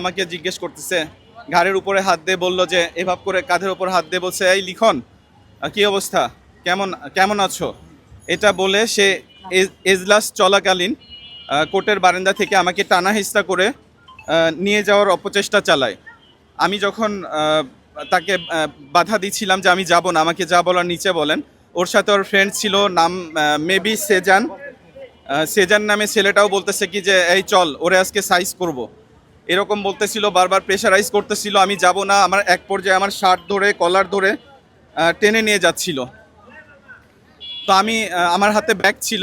আমাকে জিজ্ঞেস করতেছে, ঘাড়ের উপরে হাত দিয়ে বলল যে এভাব করে কাঁধের উপর হাত দিয়ে বলছে, এই লিখন, কি অবস্থা? কেমন কেমন আছো? এটা বলে সে এজ- এজলাস চলাকালীন কোর্টের বারান্দা থেকে আমাকে টানা হিস্তা করে নিয়ে যাওয়ার অপচেষ্টা চালায়। আমি যখন তাকে বাধা দিচ্ছিলাম যে আমি যাব না, আমাকে যা বলার নিচে বলেন, ওর সাথে ওর ফ্রেন্ড ছিল, নাম মেবি সেজান সেজান নামে ছেলেটাও বলতেছে কি যে, এই চল, ওরে আজকে সাইজ করব। এরকম বলতেছিল, বারবার প্রেশারাইজ করতেছিল, আমি যাব না, আমার এক পর্যায়ে আমার শার্ট ধরে কলার ধরে টেনে নিয়ে যাচ্ছিল। তো আমি আমার হাতে ব্যাগ ছিল,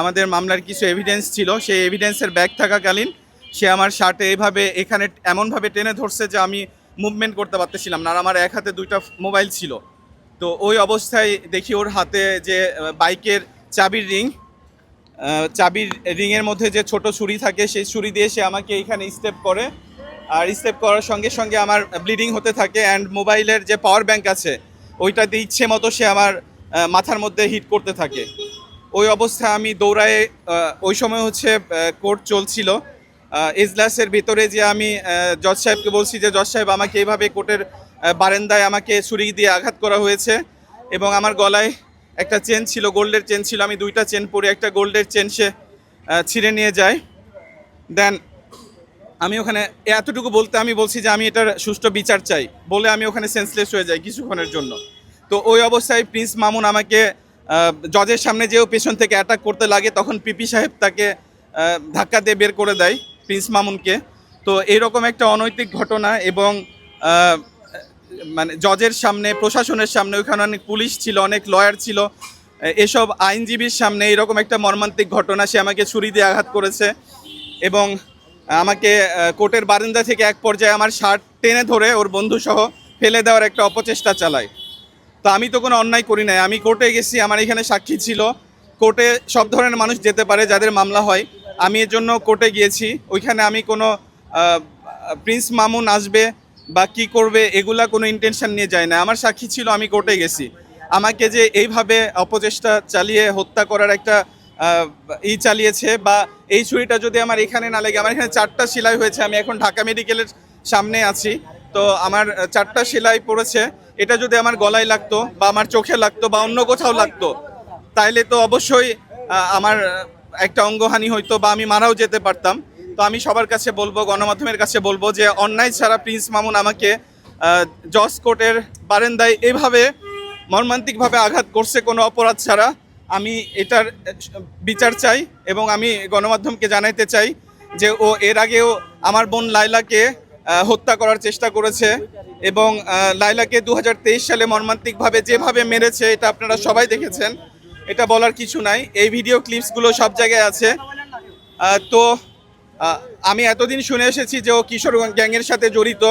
আমাদের মামলার কিছু এভিডেন্স ছিল, সেই এভিডেন্সের ব্যাগ থাকাকালীন সে আমার শার্টে এইভাবে এখানে এমনভাবে টেনে ধরছে যে আমি মুভমেন্ট করতে পারতেছিলাম না, আর আমার এক হাতে দুইটা মোবাইল ছিল। তো ওই অবস্থায় দেখি ওর হাতে যে বাইকের চাবির রিং চাবির রিংয়ের মধ্যে যে ছোট ছুরি থাকে, সেই ছুরি দিয়ে সে আমাকে এইখানে স্টেপ করে। আর স্টেপ করার সঙ্গে সঙ্গে আমার ব্লিডিং হতে থাকে অ্যান্ড মোবাইলের যে পাওয়ার ব্যাংক আছে, ওইটা দিয়ে ইচ্ছে মতো সে আমার মাথার মধ্যে হিট করতে থাকে। ওই অবস্থায় আমি দৌড়ায় ওই সময় হচ্ছে কোর্ট চলছিল। এজলাসের ভিতরে যে আমি জজ সাহেবকে বলছি যে, জজ সাহেব, আমাকে এইভাবে কোর্টের বারেন্দায় আমাকে ছুরি দিয়ে আঘাত করা হয়েছে এবং আমার গলায় একটা চেন ছিল, গোল্ডের চেন ছিল, আমি দুইটা চেন পরে একটা গোল্ডের চেন সে ছিঁড়ে নিয়ে যায়। দেন আমি ওখানে এতটুকু বলতে আমি বলছি যে আমি এটার সুষ্ঠু বিচার চাই, বলে আমি ওখানে সেন্সলেস হয়ে যাই কিছুক্ষণের জন্য। তো ওই অবস্থায় প্রিন্স মামুন আমাকে জজের সামনে যেও পেছন থেকে অ্যাটাক করতে লাগে, তখন পিপি সাহেব তাকে ধাক্কা দিয়ে বের করে দেয় প্রিন্স মামুনকে। তো এইরকম একটা অনৈতিক ঘটনা এবং মানে জজের সামনে, প্রশাসনের সামনে ওখানে অনেক পুলিশ ছিল, অনেক লয়ার ছিল। এসব আইনজীবীর সামনে এরকম একটা মর্মান্তিক ঘটনা সে আমাকে ছুরি দিয়ে আঘাত করেছে এবং আমাকে কোর্টের বারান্দা থেকে এক পর্যায়ে আমার শার্ট টেনে ধরে ওর বন্ধু সহ ফেলে দেওয়ার একটা অপচেষ্টা চালায়। তো আমি তো কোনো অন্যায় করি নাই। আমি কোর্টে গেছি, আমার এখানে সাক্ষী ছিল। কোর্টে সব ধরনের মানুষ যেতে পারে যাদের মামলা হয়। আমি এর জন্য কোর্টে গিয়েছি। ওইখানে আমি কোনো প্রিন্স মামুন আসবে বা কি করবে, এগুলা কোনো ইন্টেনশন নিয়ে যায় না। আমার সাক্ষী ছিল, আমি কোর্টে গেছি। আমাকে যে এইভাবে অপচেষ্টা চালিয়ে হত্যা করার একটা ই চালিয়েছে বা এই ছুরিটা যদি আমার এখানে না লাগে, আমার এখানে চারটা সেলাই হয়েছে, আমি এখন ঢাকা মেডিকেলের সামনে আছি। তো আমার চারটা সেলাই পড়েছে। এটা যদি আমার গলায় লাগতো বা আমার চোখে লাগতো বা অন্য কোথাও লাগতো, তাইলে তো অবশ্যই আমার একটা অঙ্গহানি হইতো বা আমি মারাও যেতে পারতাম। তো আমি সবার কাছে বলব, গণমাধ্যমের কাছে বলব যে অন্যায় ছাড়া প্রিন্স মামুন আমাকে জজ কোর্টের বারেন্দায় এভাবে মর্মান্তিকভাবে আঘাত করছে কোনো অপরাধ ছাড়া। আমি এটার বিচার চাই এবং আমি গণমাধ্যমকে জানাইতে চাই যে ও এর আগেও আমার বোন লাইলাকে হত্যা করার চেষ্টা করেছে এবং লাইলাকে দু হাজার তেইশ সালে মর্মান্তিকভাবে যেভাবে মেরেছে, এটা আপনারা সবাই দেখেছেন। এটা বলার কিছু নাই। এই ভিডিও ক্লিপসগুলো সব জায়গায় আছে। তো আমি এতদিন শুনে এসেছি যে ও কিশোর গ্যাংয়ের সাথে জড়িত।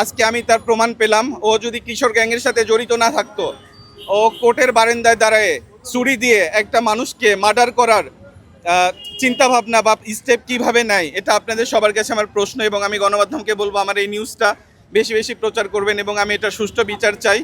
আজকে আমি তার প্রমাণ পেলাম। ও যদি কিশোর গ্যাংয়ের সাথে জড়িত না থাকতো, ও কোর্টের বারান্দায় দাঁড়ায় চুরি দিয়ে একটা মানুষকে মার্ডার করার চিন্তা ভাবনা বা স্টেপ কীভাবে নেয়, এটা আপনাদের সবার কাছে আমার প্রশ্ন এবং আমি গণমাধ্যমকে বলব, আমার এই নিউজটা বেশি বেশি প্রচার করবেন এবং আমি এটা সুষ্ঠু বিচার চাই।